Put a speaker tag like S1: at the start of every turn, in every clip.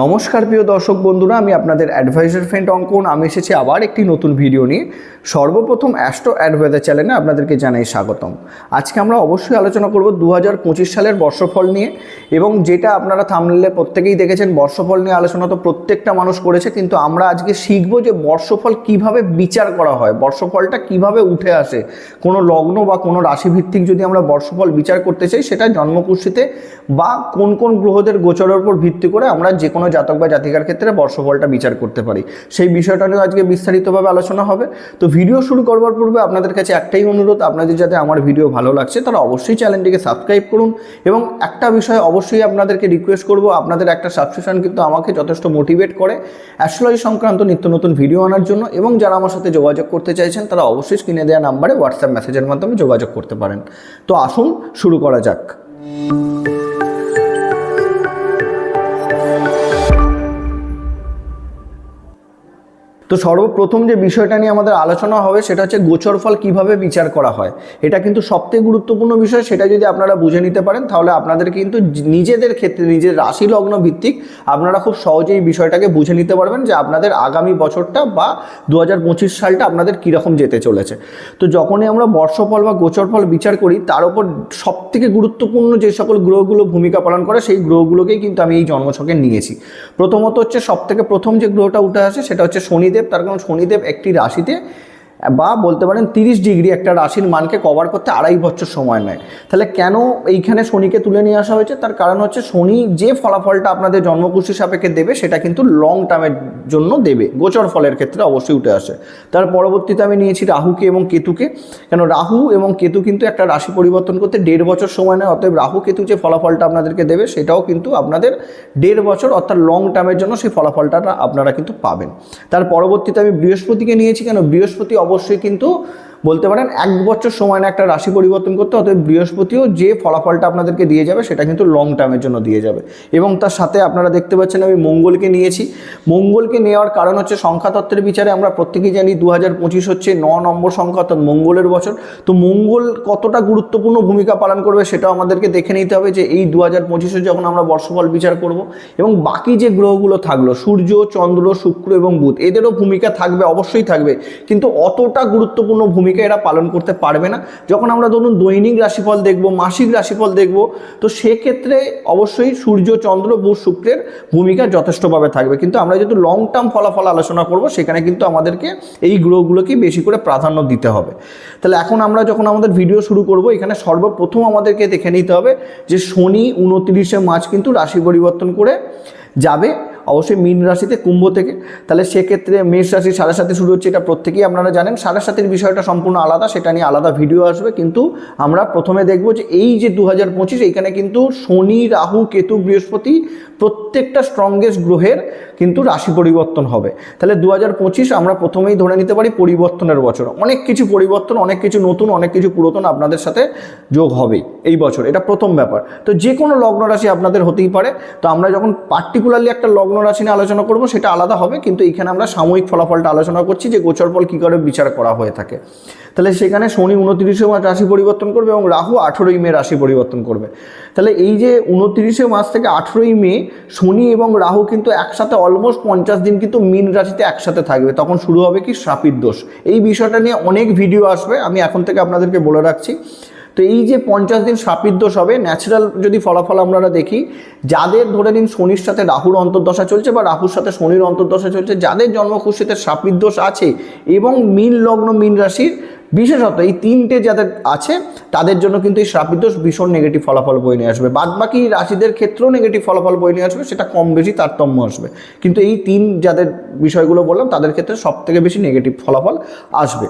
S1: নমস্কার প্রিয় দর্শক বন্ধুরা, আমি আপনাদের অ্যাডভাইজার ফ্রেন্ড অঙ্কন। আমি এসেছি আবার একটি নতুন ভিডিও নিয়ে। সর্বপ্রথম অ্যাস্ট্রো অ্যাডভাইজার চ্যানেলে আপনাদেরকে জানাই স্বাগতম। আজকে আমরা অবশ্যই আলোচনা করব দু হাজার পঁচিশ সালের বর্ষফল নিয়ে এবং যেটা আপনারা থামলে প্রত্যেকেই দেখেছেন, বর্ষফল নিয়ে আলোচনা তো প্রত্যেকটা মানুষ করেছে, কিন্তু আমরা আজকে শিখব যে বর্ষফল কীভাবে বিচার করা হয়, বর্ষফলটা কীভাবে উঠে আসে। কোনো লগ্ন বা কোনো রাশিভিত্তিক যদি আমরা বর্ষফল বিচার করতে চাই, সেটা জন্মকুষ্ঠিতে বা কোন কোন গ্রহদের গোচরের উপর ভিত্তি করে আমরা যে কোনো জাতক বা জাতিকার ক্ষেত্রে বর্ষফলটা বিচার করতে পারি। সেই বিষয়টা নিয়ে আজকে বিস্তারিতভাবে আলোচনা হবে। তো ভিডিও শুরু করবার পূর্বে আপনাদের কাছে একটাই অনুরোধ, আপনাদের যাতে আমার ভিডিও ভালো লাগছে তারা অবশ্যই চ্যানেলটিকে সাবস্ক্রাইব করুন এবং একটা বিষয় অবশ্যই আপনাদেরকে রিকোয়েস্ট করব, আপনাদের একটা সাবস্ক্রিপশন কিন্তু আমাকে যথেষ্ট মোটিভেট করে অ্যাস্ট্রোলজি সংক্রান্ত নিত্য নতুন ভিডিও আনার জন্য এবং যারা আমার সাথে যোগাযোগ করতে চাইছেন তারা অবশ্যই স্ক্রিনে দেওয়া নাম্বারে হোয়াটসঅ্যাপ মেসেজের মাধ্যমে যোগাযোগ করতে পারেন। তো আসুন, শুরু করা যাক। তো সর্বপ্রথম যে বিষয়টা নিয়ে আমাদের আলোচনা হবে সেটা হচ্ছে গোচর ফল কীভাবে বিচার করা হয়। এটা কিন্তু সবথেকে গুরুত্বপূর্ণ বিষয়, সেটা যদি আপনারা বুঝে নিতে পারেন, তাহলে আপনাদের কিন্তু নিজেদের ক্ষেত্রে, নিজের রাশি লগ্ন ভিত্তিক আপনারা খুব সহজেই বিষয়টাকে বুঝে নিতে পারবেন যে আপনাদের আগামী বছরটা বা দু হাজার পঁচিশ সালটা আপনাদের কীরকম যেতে চলেছে। তো যখনই আমরা বর্ষফল বা গোচর ফল বিচার করি, তার উপর সবথেকে গুরুত্বপূর্ণ যে সকল গ্রহগুলো ভূমিকা পালন করে, সেই গ্রহগুলোকেই কিন্তু আমি এই জন্মছকে নিয়েছি। প্রথমত হচ্ছে সবথেকে প্রথম যে গ্রহটা উঠে আসে, সেটা হচ্ছে শনিদেব তার কারণ শনিদেব একটি রাশিতে বা বলতে পারেন তিরিশ ডিগ্রি একটা রাশির মানকে কভার করতে আড়াই বছর সময় নেয়। তাহলে কেন এইখানে শনিকে তুলে নিয়ে আসা হয়েছে? তার কারণ হচ্ছে শনি যে ফলাফলটা আপনাদের জন্মকুষ্ঠী সাপেক্ষে দেবে, সেটা কিন্তু লং টার্মের জন্য দেবে। গোচর ফলের ক্ষেত্রে অবশ্যই উঠে আসে। তার পরবর্তীতে আমি নিয়েছি রাহুকে এবং কেতুকে। কেন রাহু এবং কেতু কিন্তু একটা রাশি পরিবর্তন করতে দেড় বছর সময় নেয়, অতএব রাহু কেতু যে ফলাফলটা আপনাদেরকে দেবে, সেটাও কিন্তু আপনাদের দেড় বছর অর্থাৎ লং টার্মের জন্য সেই ফলাফলটা আপনারা কিন্তু পাবেন। তার পরবর্তীতে আমি বৃহস্পতিকে নিয়েছি। কেন বৃহস্পতি অবশ্যই কিন্তু বলতে পারেন এক বছর সময় না একটা রাশি পরিবর্তন করতে অতএব বৃহস্পতিও যে ফলাফলটা আপনাদেরকে দিয়ে যাবে সেটা কিন্তু লং টার্মের জন্য দিয়ে যাবে। এবং তার সাথে আপনারা দেখতে পাচ্ছেন আমি মঙ্গলকে নিয়েছি। মঙ্গলকে নেওয়ার কারণ হচ্ছে সংখ্যাতত্ত্বের বিচারে আমরা প্রত্যেকেই জানি দু হাজার পঁচিশ হচ্ছে ন নম্বর সংখ্যা, অর্থাৎ মঙ্গলের বছর। তো মঙ্গল কতটা গুরুত্বপূর্ণ ভূমিকা পালন করবে সেটাও আমাদেরকে দেখে নিতে হবে যে এই দু হাজার পঁচিশে যখন আমরা বর্ষফল বিচার করব এবং বাকি যে গ্রহগুলো থাকল, সূর্য, চন্দ্র, শুক্র এবং বুধ, এদেরও ভূমিকা থাকবে, অবশ্যই থাকবে। কিন্তু অতটা গুরুত্বপূর্ণ ভূমিকা এরা পালন করতে পারবে না। যখন আমরা ধরুন দৈনিক রাশিফল দেখব, মাসিক রাশিফল দেখব, তো সেক্ষেত্রে অবশ্যই সূর্য, চন্দ্র, বুধ, শুক্রের ভূমিকা যথেষ্টভাবে থাকবে। কিন্তু আমরা যেহেতু লং টার্ম ফলাফল আলোচনা করব, সেখানে কিন্তু আমাদেরকে এই গ্রহগুলোকে বেশি করে প্রাধান্য দিতে হবে। তাহলে এখন আমরা যখন আমাদের ভিডিও শুরু করব, এখানে সর্বপ্রথম আমাদেরকে দেখে নিতে হবে যে শনি, উনত্রিশে মার্চ কিন্তু রাশি পরিবর্তন করে যাবে। অবশ্যই মীন রাশিতে কুম্ভ থেকে। তাহলে সেক্ষেত্রে মেষ রাশি সাড়ে সাথে শুরু হচ্ছে, এটা প্রত্যেকেই আপনারা জানেন। সাড়ে সাতের বিষয়টা সম্পূর্ণ আলাদা, সেটা নিয়ে আলাদা ভিডিও আসবে। কিন্তু আমরা প্রথমে দেখব যে এই যে দু হাজার পঁচিশ, এইখানে কিন্তু শনি, রাহু, কেতু, বৃহস্পতি প্রত্যেকটা স্ট্রংগেস্ট গ্রহের কিন্তু রাশি পরিবর্তন হবে। তাহলে দু হাজার পঁচিশ আমরা প্রথমেই ধরে নিতে পারি পরিবর্তনের বছর। অনেক কিছু পরিবর্তন, অনেক কিছু নতুন, অনেক কিছু পুরাতন আপনাদের সাথে যোগ হবেই এই বছর। এটা প্রথম ব্যাপার। তো যে কোনো লগ্ন রাশি আপনাদের হতেই পারে। তো আমরা যখন পার্টিকুলারলি একটা লগ্ন রাশি নিয়ে আলোচনা করব, সেটা আলাদা হবে। কিন্তু এখানে আমরা সাময়িক ফলাফলটা আলোচনা করছি যে গোচর ফল কী করে বিচার করা হয়ে থাকে। তাহলে সেখানে শনি উনত্রিশে মাস রাশি পরিবর্তন করবে এবং রাহু আঠেরোই মে রাশি পরিবর্তন করবে। তাহলে এই যে উনত্রিশে মাস থেকে আঠেরোই মে শনি এবং রাহু কিন্তু একসাথে অলমোস্ট পঞ্চাশ দিন কিন্তু মিন রাশিতে একসাথে থাকবে। তখন শুরু হবে কি শ্রাপির দোষ। এই বিষয়টা নিয়ে অনেক ভিডিও আসবে, আমি এখন থেকে আপনাদেরকে বলে রাখছি। তো এই যে পঞ্চাশ দিন সাপির দোষ হবে ন্যাচারাল যদি ফলাফল আমরা দেখি, যাদের ধরে নিন শনির সাথে রাহুর অন্তর্দশা চলছে বা রাহুর সাথে শনির অন্তর্দশা চলছে, যাদের জন্মকুষ্ঠিতে সাপির দোষ আছে এবং মিন লগ্ন, মিন রাশির বিশেষত এই তিনটে যাদের আছে, তাদের জন্য কিন্তু এই শ্রাবিত দোষ ভীষণ নেগেটিভ ফলাফল বই নিয়ে আসবে। বাদ বাকি রাশিদের ক্ষেত্রেও নেগেটিভ ফলাফল বই নিয়ে আসবে, সেটা কম বেশি তারতম্য আসবে। কিন্তু এই তিন যাদের বিষয়গুলো বললাম, তাদের ক্ষেত্রে সব থেকে বেশি নেগেটিভ ফলাফল আসবে।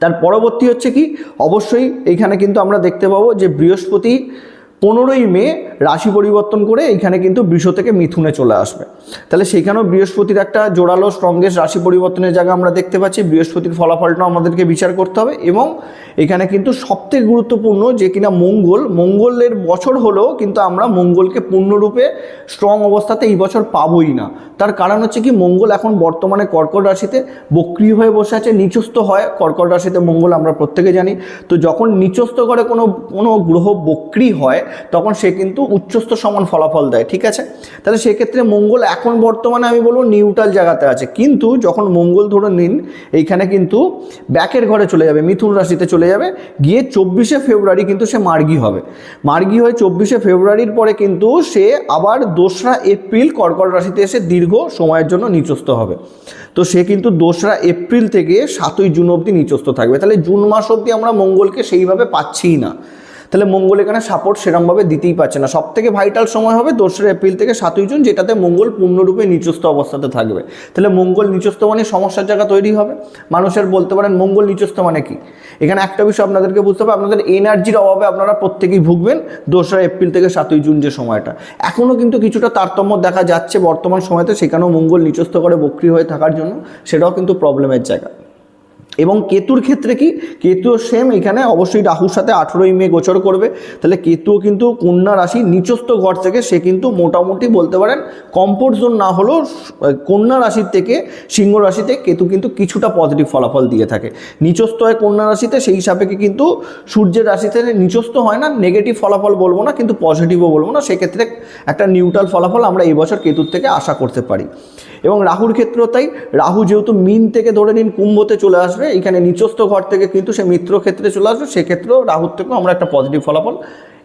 S1: তার পরবর্তী হচ্ছে কি, অবশ্যই এইখানে কিন্তু আমরা দেখতে পাবো যে বৃহস্পতি পনেরোই মে রাশি পরিবর্তন করে এখানে কিন্তু বৃষ থেকে মিথুনে চলে আসবে। তাহলে সেখানেও বৃহস্পতির একটা জোরালো স্ট্রংগেস্ট রাশি পরিবর্তনের জায়গা আমরা দেখতে পাচ্ছি। বৃহস্পতির ফলাফলটাও আমাদেরকে বিচার করতে হবে এবং এখানে কিন্তু সবথেকে গুরুত্বপূর্ণ যে কিনা মঙ্গল, মঙ্গলের বছর হলেও কিন্তু আমরা মঙ্গলকে পূর্ণরূপে স্ট্রং অবস্থাতে এই বছর পাবোই না। তার কারণ হচ্ছে কি, মঙ্গল এখন বর্তমানে কর্কট রাশিতে বক্রিয় হয়ে বসে আছে, নিচস্থ হয়। কর্কট রাশিতে মঙ্গল আমরা প্রত্যেকে জানি। তো যখন নিচস্থ করে কোনো কোনো গ্রহ বক্রি হয় তখন সে কিন্তু উচ্চস্থ সমান ফলাফল দেয়, ঠিক আছে? তাহলে সেক্ষেত্রে মঙ্গল এখন বর্তমানে আমি বলব নিউট্রাল জায়গাতে আছে। কিন্তু যখন মঙ্গল ধরে নিন, এইখানে কিন্তু ব্যাকের ঘরে চলে যাবে, মিথুন রাশিতে চলে যাবে, গিয়ে চব্বিশে ফেব্রুয়ারি কিন্তু সে মার্গি হবে। মার্গি হয়ে চব্বিশে ফেব্রুয়ারির পরে কিন্তু সে আবার দোসরা এপ্রিল কর্কট রাশিতে এসে দীর্ঘ সময়ের জন্য নিচস্থ হবে। তো সে কিন্তু দোসরা এপ্রিল থেকে সাতই জুন অবধি নিচস্থ থাকবে। তাহলে জুন মাস অবধি আমরা মঙ্গলকে সেইভাবে পাচ্ছিই না। তাহলে মঙ্গল এখানে সাপোর্ট সেরমভাবে দিতেই পারছে না। সব থেকে ভাইটাল সময় হবে দোসরা এপ্রিল থেকে সাতই জুন, যেটাতে মঙ্গল পূর্ণরূপে নিচস্থ অবস্থাতে থাকবে। তাহলে মঙ্গল নিচস্থ মানে সমস্যার জায়গা তৈরি হবে। মানুষের বলতে পারেন মঙ্গল নিচস্থ মানে কি? এখানে একটা বিষয় আপনাদেরকে বুঝতে হবে, আপনাদের এনার্জির অভাবে আপনারা প্রত্যেকেই ভুগবেন দোসরা এপ্রিল থেকে সাতই জুন যে সময়টা। এখনও কিন্তু কিছুটা তারতম্য দেখা যাচ্ছে বর্তমান সময়তে, সেখানেও মঙ্গল নিচস্থ করে বক্রি হয়ে থাকার জন্য, সেটাও কিন্তু প্রবলেমের জায়গা। এবং কেতুর ক্ষেত্রে কি? কেতুও সেম এখানে। অবশ্যই রাহুর সাথে আঠেরোই মে গোচর করবে। তাহলে কেতুও কিন্তু কন্যা রাশি নিচস্থ ঘর থেকে সে কিন্তু মোটামুটি বলতে পারেন কমফোর্ট জোন না হলেও কন্যা রাশির থেকে, সিংহ রাশিতে কেতু কিন্তু কিছুটা পজিটিভ ফলাফল দিয়ে থাকে। নিচস্থ হয় কন্যা রাশিতে, সেই হিসাবে কিন্তু সূর্যের রাশিতে নিচস্থ হয় না নেগেটিভ ফলাফল বলব না, কিন্তু পজিটিভও বলব না। সেক্ষেত্রে একটা নিউট্রাল ফলাফল আমরা এবছর কেতুর থেকে আশা করতে পারি। এবং রাহুর ক্ষেত্রেও তাই। রাহু যেহেতু মিন থেকে ধরে নিন কুম্ভতে চলে আসবে, এখানে নিচস্থ ঘর থেকে কিন্তু সে মিত্র ক্ষেত্রে চলে আসবে, সেক্ষেত্রেও রাহুর থেকেও আমরা একটা পজিটিভ ফলাফল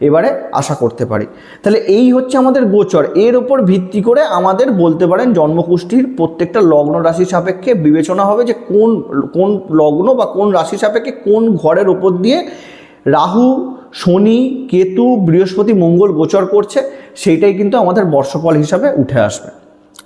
S1: এবারে আশা করতে পারি। তাহলে এই হচ্ছে আমাদের গোচর। এর ওপর ভিত্তি করে আমাদের বলতে পারেন জন্মকুষ্ঠির প্রত্যেকটা লগ্ন রাশি সাপেক্ষে বিবেচনা হবে যে কোন কোন লগ্ন বা কোন রাশি সাপেক্ষে কোন ঘরের ওপর দিয়ে রাহু, শনি, কেতু, বৃহস্পতি, মঙ্গল গোচর করছে, সেইটাই কিন্তু আমাদের বর্ষফল হিসাবে উঠে আসবে।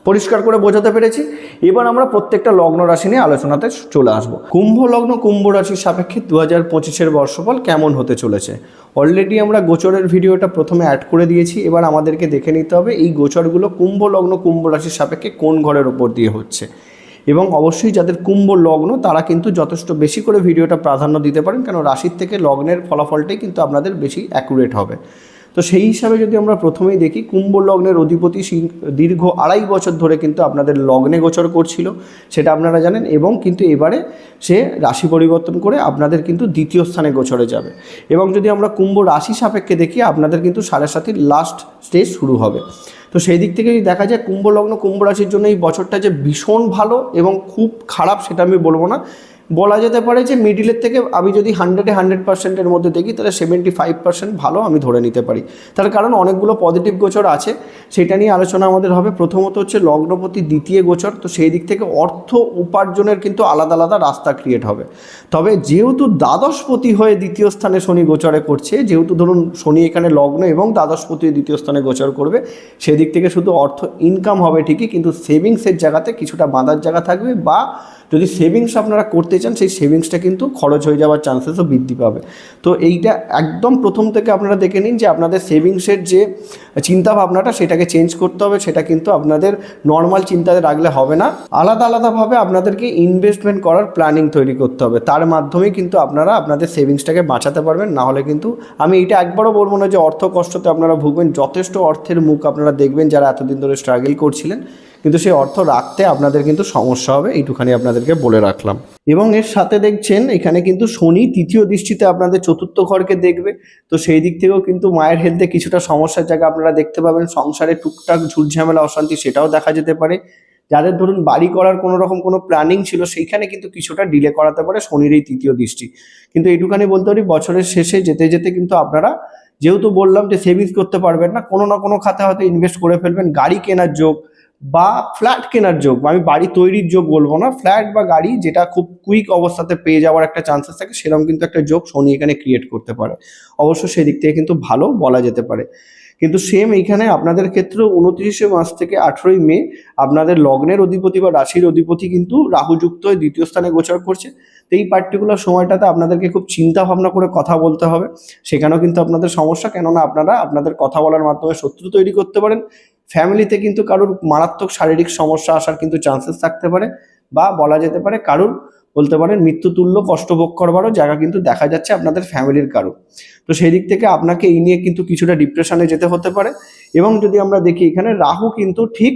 S1: পরিষ্কার করে বোঝাতে পেরেছি। এবার আমরা প্রত্যেকটা লগ্ন রাশি নিয়ে আলোচনাতে চলে আসব। কুম্ভ লগ্ন, কুম্ভ রাশির সাপেক্ষে দু হাজার পঁচিশের বর্ষফল কেমন হতে চলেছে? অলরেডি আমরা গোচরের ভিডিওটা প্রথমে অ্যাড করে দিয়েছি। এবার আমাদেরকে দেখে নিতে হবে এই গোচরগুলো কুম্ভ লগ্ন, কুম্ভ রাশির সাপেক্ষে কোন ঘরের ওপর দিয়ে হচ্ছে। এবং অবশ্যই যাদের কুম্ভ লগ্ন, তারা কিন্তু যথেষ্ট বেশি করে ভিডিওটা প্রাধান্য দিতে পারেন। কেন? রাশির থেকে লগ্নের ফলাফলটাই কিন্তু আপনাদের বেশি অ্যাকুরেট হবে। তো সেই হিসাবে যদি আমরা প্রথমেই দেখি, কুম্ভ লগ্নের অধিপতি দীর্ঘ আড়াই বছর ধরে কিন্তু আপনাদের লগ্নে গোচর করছিল, সেটা আপনারা জানেন, এবং কিন্তু এবারে সে রাশি পরিবর্তন করে আপনাদের কিন্তু দ্বিতীয় স্থানে গোচরে যাবে। এবং যদি আমরা কুম্ভ রাশি সাপেক্ষে দেখি, আপনাদের কিন্তু সাড়ে সাতির লাস্ট স্টেজ শুরু হবে। তো সেই দিক থেকে যদি দেখা যায়, কুম্ভ লগ্ন কুম্ভ রাশির জন্য এই বছরটা যে ভীষণ ভালো এবং খুব খারাপ সেটা আমি বলব না। বলা যেতে পারে যে মিডিলের থেকে আমি যদি হান্ড্রেডে হান্ড্রেড পার্সেন্টের মধ্যে দেখি, তাহলে সেভেন্টি ফাইভ পার্সেন্ট ভালো আমি ধরে নিতে পারি। তার কারণ অনেকগুলো পজিটিভ গোচর আছে, সেটা নিয়ে আলোচনা আমাদের হবে। প্রথমত হচ্ছে লগ্নপতি দ্বিতীয় গোচর, তো সেই দিক থেকে অর্থ উপার্জনের কিন্তু আলাদা আলাদা রাস্তা ক্রিয়েট হবে। তবে যেহেতু দ্বাদশপতি হয়ে দ্বিতীয় স্থানে শনি গোচরে করছে, যেহেতু ধরুন শনি এখানে লগ্ন এবং দ্বাদশপতি দ্বিতীয় স্থানে গোচর করবে, সেদিক থেকে শুধু অর্থ ইনকাম হবে ঠিকই, কিন্তু সেভিংসের জায়গাতে কিছুটা বাঁধার জায়গা থাকবে বা যদি সেভিংস আপনারা করতে চান, সেই সেভিংসটা কিন্তু খরচ হয়ে যাওয়ার চান্সেসও বৃদ্ধি পাবে। তো এইটা একদম প্রথম থেকে আপনারা দেখে নিন যে আপনাদের সেভিংসের যে চিন্তা ভাবনাটা সেটাকে চেঞ্জ করতে হবে, সেটা কিন্তু আপনাদের নর্মাল চিন্তাতে রাখলে হবে না। আলাদা আলাদাভাবে আপনাদেরকে ইনভেস্টমেন্ট করার প্ল্যানিং তৈরি করতে হবে। তার মাধ্যমে কিন্তু আপনারা আপনাদের সেভিংসটাকে বাঁচাতে পারবেন, না হলে কিন্তু আমি এটা একবারও বলব না যে অর্থ কষ্টতে আপনারা ভুগবেন, যথেষ্ট অর্থের মুখ আপনারা দেখবেন যারা এতদিন ধরে স্ট্রাগল করছিলেন। কিন্তু সেই অর্থ রাখতে আপনাদের কিন্তু সমস্যা হবে, এইটুখানি আপনাদেরকে বলে রাখলাম। এবং এর সাথে দেখছেন, এখানে কিন্তু শনি তৃতীয় দৃষ্টিতে আপনাদের চতুর্থ ঘরকে দেখবে। তো সেই দিক থেকেও কিন্তু মায়ের হেলথে কিছুটা সমস্যার জায়গা আপনারা দেখতে পাবেন। সংসারে টুকটাক ঝুটঝামেলা অশান্তি সেটাও দেখা যেতে পারে। যাদের ধরুন বাড়ি করার কোনো রকম কোনো প্ল্যানিং ছিল, সেইখানে কিন্তু কিছুটা ডিলে করাতে পারে শনির এই তৃতীয় দৃষ্টি। কিন্তু এইটুখানি বলতে পারি, বছরের শেষে যেতে যেতে কিন্তু আপনারা, যেহেতু বললাম যে সেভিংস করতে পারবেন না, কোনো না কোনো খাতে হয়তো ইনভেস্ট করে ফেলবেন। গাড়ি কেনার যোগ বা ফ্ল্যাট কেনার যোগ আমি বাড়ি তৈরির যোগ বলব না ফ্ল্যাট বা গাড়ি যেটা খুব কুইক অবস্থাতে পেয়ে যাওয়ার একটা চান্সেস থাকে, সেরকম কিন্তু একটা যোগ শনি এখানে ক্রিয়েট করতে পারে। অবশ্য সেদিক থেকে কিন্তু ভালো বলা যেতে পারে। কিন্তু সেম এইখানে আপনাদের ক্ষেত্রে উনত্রিশে মাস থেকে আঠেরোই মে আপনাদের লগ্নের অধিপতি বা রাশির অধিপতি কিন্তু রাহুযুক্ত হয়ে দ্বিতীয় স্থানে গোচর করছে। তো এই পার্টিকুলার সময়টাতে আপনাদেরকে খুব চিন্তা ভাবনা করে কথা বলতে হবে। সেখানেও কিন্তু আপনাদের সমস্যা, কেননা আপনারা আপনাদের কথা বলার মাধ্যমে শত্রু তৈরি করতে পারেন। ফ্যামিলিতে কিন্তু কারোর মারাত্মক শারীরিক সমস্যা আসার কিন্তু চান্সেস থাকতে পারে বা বলা যেতে পারে কারোর বলতে পারেন মৃত্যুতুল্য কষ্ট ভোগ করবারও জায়গা কিন্তু দেখা যাচ্ছে আপনাদের ফ্যামিলির কারও তো সেই দিক থেকে আপনাকে এই নিয়ে কিন্তু কিছুটা ডিপ্রেশনে যেতে হতে পারে এবং যদি আমরা দেখি এখানে রাহু কিন্তু ঠিক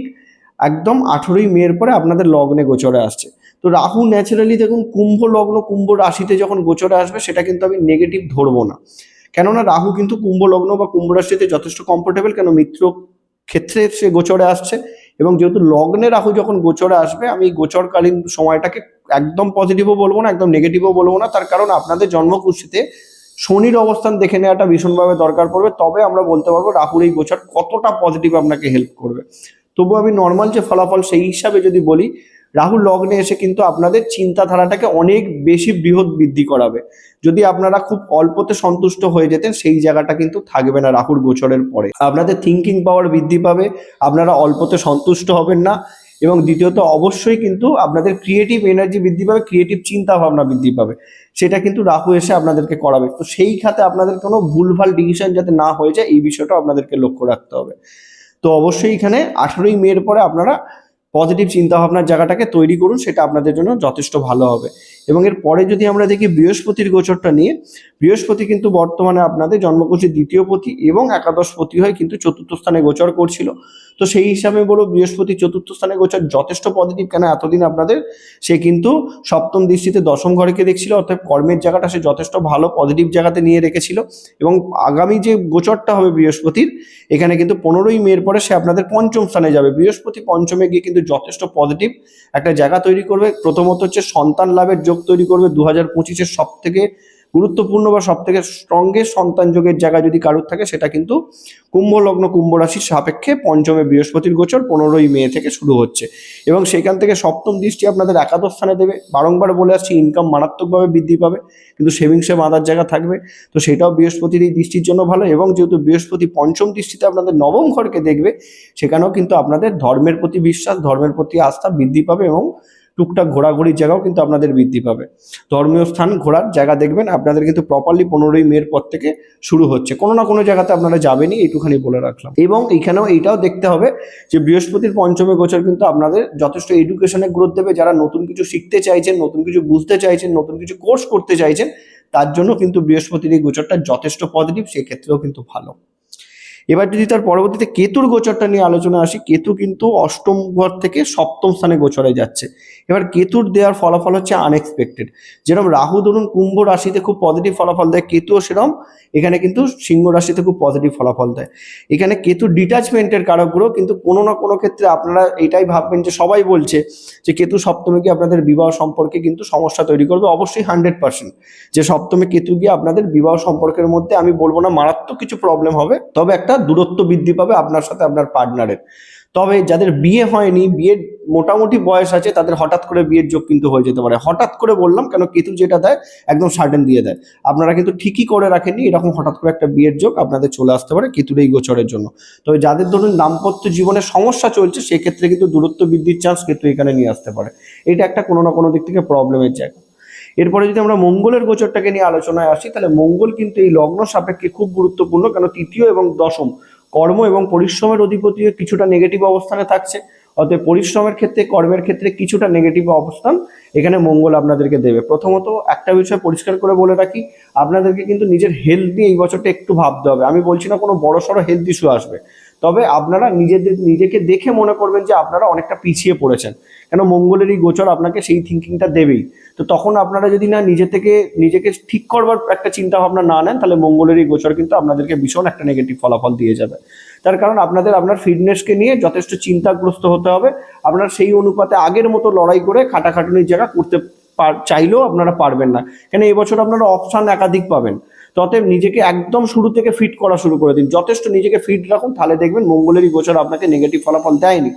S1: একদম আঠেরোই মেয়ের পরে আপনাদের লগ্নে গোচরে আসছে। তো রাহু ন্যাচারালি দেখুন কুম্ভ লগ্ন, কুম্ভ রাশিতে যখন গোচরে আসবে সেটা কিন্তু আমি নেগেটিভ ধরবো না। কেননা রাহু কিন্তু কুম্ভ লগ্ন বা কুম্ভ রাশিতে যথেষ্ট কমফোর্টেবল কেন মিত্র ক্ষেত্রে সে গোচরে আসছে এবং যেহেতু লগ্নে রাহু যখন গোচরে আসবে, আমি গোচরকালীন সময়টাকে একদম পজিটিভও বলব না, একদম নেগেটিভও বলব না। তার কারণ আপনাদের জন্মকুষ্ঠিতে শনির অবস্থান দেখে নেওয়াটা ভীষণভাবে দরকার পড়বে। তবে আমরা বলতে পারব রাহুর এই গোচর কতটা পজিটিভ আপনাকে হেল্প করবে। তবু আমি নর্মাল যে ফলাফল সেই হিসাবে যদি বলি রাহুল লগ্নে এসে কিন্তু আপনাদের চিন্তাধারাটাকে অনেক বেশি বৃহৎ বৃদ্ধি করাবে। যদি আপনারা খুব অল্পতে সন্তুষ্ট হয়ে যেতেন, সেই জায়গাটা কিন্তু থাকবে না রাহুর গোচরের পরে। আপনাদের থিঙ্কিং পাওয়ার বৃদ্ধি পাবে, আপনারা অল্পতে সন্তুষ্ট হবেন না এবং দ্বিতীয়ত অবশ্যই কিন্তু আপনাদের ক্রিয়েটিভ এনার্জি বৃদ্ধি পাবে ক্রিয়েটিভ চিন্তা ভাবনা বৃদ্ধি পাবে। সেটা কিন্তু রাহু এসে আপনাদেরকে করাবে। তো সেই খাতে আপনাদের কোনো ভুলভাল ডিসিশন যাতে না হয়ে যায়, এই বিষয়টা আপনাদেরকে লক্ষ্য রাখতে হবে। তো অবশ্যই এখানে আঠেরোই মের পরে আপনারা পজিটিভ চিন্তাভাবনার জায়গাটাকে তৈরি করুন সেটা আপনাদের জন্য যথেষ্ট ভালো হবে। এবং এর পরে যদি আমরা দেখি বৃহস্পতির গোচরটা নিয়ে, বৃহস্পতি কিন্তু বর্তমানে আপনাদের জন্মকুশির দ্বিতীয় পতি এবং একাদশ পতি হয় কিন্তু চতুর্থ স্থানে গোচর করছিল। তো সেই হিসাবে বলো বৃহস্পতি চতুর্থ স্থানে গোচর যথেষ্ট পজিটিভ কেন এতদিন আপনাদের? সে কিন্তু সপ্তম দৃষ্টিতে দশম ঘরকে দেখছিল, অর্থাৎ কর্মের জায়গাটা সে যথেষ্ট ভালো পজিটিভ জায়গাতে নিয়ে রেখেছিল। এবং আগামী যে গোচরটা হবে বৃহস্পতির, এখানে কিন্তু পনেরোই মের পরে সে আপনাদের পঞ্চম স্থানে যাবে। বৃহস্পতি পঞ্চমে গিয়ে কিন্তু যথেষ্ট পজিটিভ একটা জায়গা তৈরি করবে। প্রথমত হচ্ছে সন্তান লাভের যোগ তৈরি করবে দু হাজার পঁচিশের সব থেকে গুরুত্বপূর্ণ বা সব থেকে স্ট্রংগেস্ট সন্তান যোগের জায়গা যদি কারোর থাকে, সেটা কিন্তু কুম্ভ লগ্ন, কুম্ভ রাশির সাপেক্ষে পঞ্চমে বৃহস্পতির গোচর পনেরোই মে থেকে শুরু হচ্ছে। এবং সেখান থেকে সপ্তম দৃষ্টি আপনাদের একাদশ স্থানে দেবে। বারংবার বলে আসছি ইনকাম মারাত্মকভাবে বৃদ্ধি পাবে, কিন্তু সেভিংসে বাঁধার জায়গা থাকবে। তো সেটাও বৃহস্পতির এই দৃষ্টির জন্য ভালো। এবং যেহেতু বৃহস্পতি পঞ্চম দৃষ্টিতে আপনাদের নবম ঘরকে দেখবে, সেখানেও কিন্তু আপনাদের ধর্মের প্রতি বিশ্বাস, ধর্মের প্রতি আস্থা বৃদ্ধি পাবে এবং টুকটাক ঘোরাঘুরির জায়গাও কিন্তু আপনাদের বৃদ্ধি পাবে। ধর্মীয় স্থান ঘোরার জায়গা দেখবেন, আপনাদের কিন্তু প্রপারলি পনেরোই মের পর থেকে শুরু হচ্ছে। কোনো না কোনো জায়গাতে আপনারা যাবেনই, এইটুখানি বলে রাখলাম। এবং এইখানেও এইটাও দেখতে হবে যে বৃহস্পতির পঞ্চমে গোচর কিন্তু আপনাদের যথেষ্ট এডুকেশনে গ্রোথ দেবে। যারা নতুন কিছু শিখতে চাইছেন, নতুন কিছু বুঝতে চাইছেন, নতুন কিছু কোর্স করতে চাইছেন, তার জন্য কিন্তু বৃহস্পতির এই গোচরটা যথেষ্ট পজিটিভ সেক্ষেত্রেও কিন্তু ভালো। এবার যদি তার পরবর্তীতে কেতুর গোচরটা নিয়ে আলোচনা আসি, কেতু কিন্তু অষ্টম ঘর থেকে সপ্তম স্থানে গোচরে যাচ্ছে। এবার কেতুর দেওয়ার ফলাফল হচ্ছে আনএক্সপেক্টেড যেরকম রাহু, ধরুন, কুম্ভ রাশিতে খুব পজিটিভ ফলাফল দেয়, কেতুও সেরকম, এখানে কিন্তু সিংহ রাশিতে খুব পজিটিভ ফলাফল দেয়। এখানে কেতু ডিটাচমেন্টের কারকগুলো, কিন্তু কোনো না কোনো ক্ষেত্রে আপনারা এটাই ভাববেন যে সবাই বলছে যে কেতু সপ্তমে গিয়ে আপনাদের বিবাহ সম্পর্কে কিন্তু সমস্যা তৈরি করবে। অবশ্যই হান্ড্রেড পার্সেন্ট যে সপ্তমে কেতু গিয়ে আপনাদের বিবাহ সম্পর্কের মধ্যে আমি বলব না, মারাত্মক কিছু প্রবলেম হবে। তবে একটা দূরত্ব বৃদ্ধি পাবে আপনার সাথে আপনার পার্টনারের তবে যাদের বিয়ে হয়নি, বিয়ের মোটামুটি বয়স আছে, তাদের হঠাৎ করে বিয়ের যোগ কিন্তু হয়ে যেতে পারে। হঠাৎ করে বললাম কেন কেতু যেটা দেয়, একদম সাডেন দিয়ে দেয়। আপনারা কিন্তু ঠিকই করে রাখেননি, এরকম হঠাৎ করে একটা বিয়ের যোগ আপনাদের চলে আসতে পারে কেতুর এই গোচরের জন্য। তবে যাদের ধরুন দাম্পত্য জীবনে সমস্যা চলছে, সেক্ষেত্রে কিন্তু দূরত্ব বৃদ্ধির চান্স কেতু এখানে নিয়ে আসতে পারে। এটা একটা কোনো না কোনো দিক থেকে প্রবলেমের জায়গা। এরপরে যদি আমরা মঙ্গলের গোচরটাকে নিয়ে আলোচনায় আসি, তাহলে মঙ্গল কিন্তু এই লগ্ন সাপেক্ষে খুব গুরুত্বপূর্ণ, কেন তৃতীয় এবং দশম। কর্ম এবং পরিশ্রমের অধিপতি কিছুটা নেগেটিভ অবস্থানে থাকছে, অতএব পরিশ্রমের ক্ষেত্রে, কর্মের ক্ষেত্রে কিছুটা নেগেটিভ অবস্থান এখানে মঙ্গল আপনাদেরকে দেবে। প্রথমত একটা বিষয় পরিষ্কার করে বলে রাখি, আপনাদেরকে কিন্তু নিজের হেলথ নিয়ে এই বছরটা একটু ভাবতে হবে। আমি বলছি না কোনো বড় সড়ো হেলথ ইস্যু আসবে, তবে আপনারা নিজেদের, নিজেকে দেখে মনে করবেন যে আপনারা অনেকটা পিছিয়ে পড়েছেন। কেন মঙ্গলের এই গোচর আপনাকে সেই থিঙ্কিংটা দেবেই। তো তখন আপনারা যদি না নিজে থেকে নিজেকে ঠিক করবার একটা চিন্তা ভাবনা না নেন, তাহলে মঙ্গলের এই গোচর কিন্তু আপনাদেরকে ভীষণ একটা নেগেটিভ ফলাফল দিয়ে যাবে। তার কারণ আপনাদের, আপনার ফিটনেসকে নিয়ে যথেষ্ট চিন্তাগ্রস্ত হতে হবে। আপনার সেই অনুপাতে আগের মতো লড়াই করে খাটাখাটুনির জায়গা করতে চাইলেও আপনারা পারবেন না। কেন এবছর আপনারা অপশান একাধিক পাবেন। ততএব নিজেকে একদম শুরু থেকে ফিট করা শুরু করে দিন। যথেষ্ট নিজেকে ফিট রাখুন, তাহলে দেখবেন মঙ্গলেরই গোচর আপনাকে নেগেটিভ ফলাফল দেয়নি।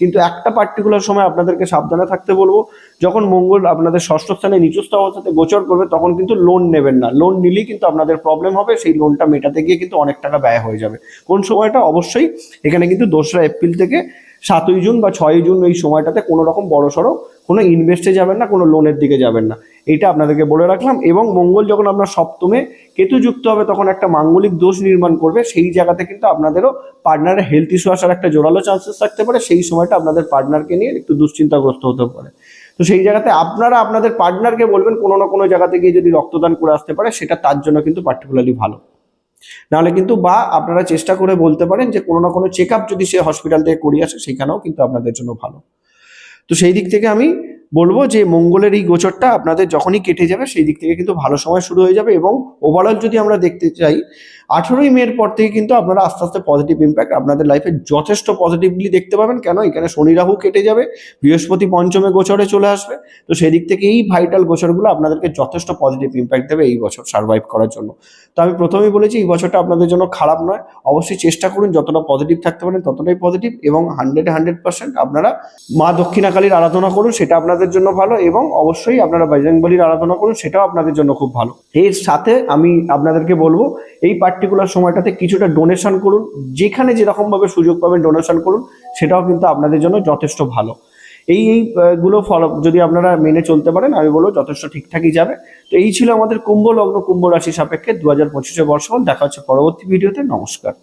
S1: কিন্তু একটা পার্টিকুলার সময় আপনাদেরকে সাবধানে থাকতে বলব, যখন মঙ্গল আপনাদের ষষ্ঠ স্থানে নিচস্থ অবস্থাতে গোচর করবে, তখন কিন্তু লোন নেবেন না। লোন নিলেই কিন্তু আপনাদের প্রবলেম হবে, সেই লোনটা মেটাতে গিয়ে কিন্তু অনেক টাকা ব্যয় হয়ে যাবে। কোন সময়টা? অবশ্যই এখানে কিন্তু দোসরা এপ্রিল থেকে সাতই জুন বা ছয়ই জুন এই সময়টাতে কোনো রকম বড়সড় কোনো ইনভেস্টে যাবেন না, কোনো লোনের দিকে যাবেন না। এইটা আপনাদেরকে বলে রাখলাম। এবং মঙ্গল যখন আপনার সপ্তমে কেতু যুক্ত হবে, তখন একটা মাঙ্গলিক দোষ নির্মাণ করবে। সেই জায়গাতে কিন্তু আপনাদেরও পার্টনারের হেলথ ইস্যু আসার একটা জোরালো চান্সেস থাকতে পারে। সেই সময়টা আপনাদের পার্টনারকে নিয়ে একটু দুশ্চিন্তাগ্রস্ত হতে পারে। তো সেই জায়গাতে আপনারা আপনাদের পার্টনারকে বলবেন, কোনো না কোনো জায়গাতে গিয়ে যদি রক্তদান করে আসতে পারে, সেটা তার জন্য কিন্তু পার্টিকুলারলি ভালো। নাহলে কিন্তু বা আপনারা চেষ্টা করে বলতে পারেন যে, কোনো না কোনো চেক যদি সে হসপিটাল থেকে করিয়ে আসে, সেখানেও কিন্তু আপনাদের জন্য ভালো। তো সেই দিক থেকে আমি বলব যে মঙ্গলের এই গোচরটা আপনাদের যখনই কেটে যাবে, সেই দিক থেকে কিন্তু ভালো সময় শুরু হয়ে যাবে এবং ওভারঅল যদি আমরা দেখতে চাই আঠেরোই মের পর থেকে কিন্তু আপনারা আস্তে আস্তে পজিটিভ ইম্প্যাক্ট আপনাদের লাইফে যথেষ্ট পজিটিভলি দেখতে পাবেন। কেন? এখানে শনি রাহু কেটে যাবে, বৃহস্পতি পঞ্চমে গোচরে চলে আসবে। তো সেই দিক থেকে এই ভাইটাল গোচরগুলো আপনাদেরকে যথেষ্ট পজিটিভ ইম্প্যাক্ট দেবে এই বছর সার্ভাইভ করার জন্য। তো আমি প্রথমেই বলেছি, এই বছরটা আপনাদের জন্য খারাপ নয়। অবশ্যই চেষ্টা করুন, যতটা পজিটিভ থাকতে পারেন ততটাই পজিটিভ এবং হান্ড্রেড হান্ড্রেড পার্সেন্ট আপনারা মা দক্ষিণাকালীর আরাধনা করুন, সেটা আপনাদের জন্য ভালো এবং অবশ্যই আপনারা বজরংবলির আরাধনা করুন, সেটাও আপনাদের জন্য খুব ভালো। এর সাথে আমি আপনাদেরকে বলব, এই পার্টিকুলার সময়টাতে কিছুটা ডোনেশন করুন। যেখানে যেরকমভাবে সুযোগ পাবেন ডোনেশন করুন, সেটাও কিন্তু আপনাদের জন্য যথেষ্ট ভালো। এই এইগুলো গুলো ফলো যদি আপনারা মেনে চলতে পারেন, আমি বলব যথেষ্ট ঠিকঠাকই যাবে। তো এই ছিল আমাদের কুম্ভ লগ্ন কুম্ভ রাশি সাপেক্ষে দু হাজার পঁচিশে বর্ষ দেখা হচ্ছে পরবর্তী ভিডিওতে নমস্কার।